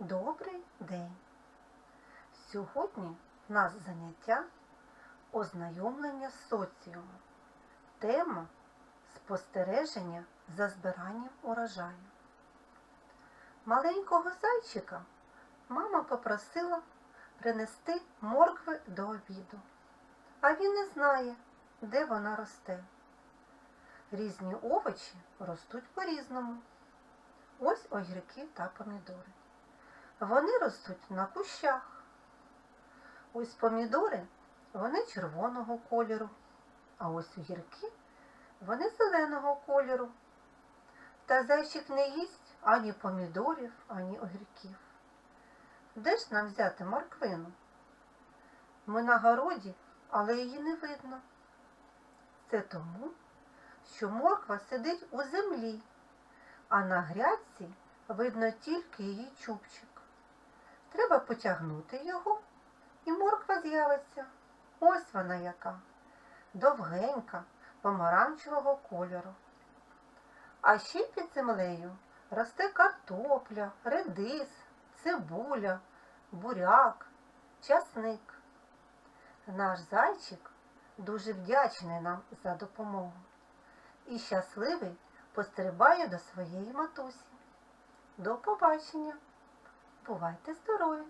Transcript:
Добрий день! Сьогодні в нас заняття ознайомлення з соціумом. Тема спостереження за збиранням урожаю. Маленького зайчика мама попросила принести моркви до обіду, а він не знає, де вона росте. Різні овочі ростуть по-різному. Ось огірки та помідори. Вони ростуть на кущах. Ось помідори, вони червоного кольору, а ось огірки, вони зеленого кольору. Та зайчик не їсть ані помідорів, ані огірків. Де ж нам взяти морквину? Ми на городі, але її не видно. Це тому, що морква сидить у землі, а на грядці видно тільки її чубчик. Треба потягнути його, і морква з'явиться. Ось вона яка. Довгенька, помаранчевого кольору. А ще під землею росте картопля, редис, цибуля, буряк, часник. Наш зайчик дуже вдячний нам за допомогу і щасливий пострибає до своєї матусі. До побачення! Бувайте здорові!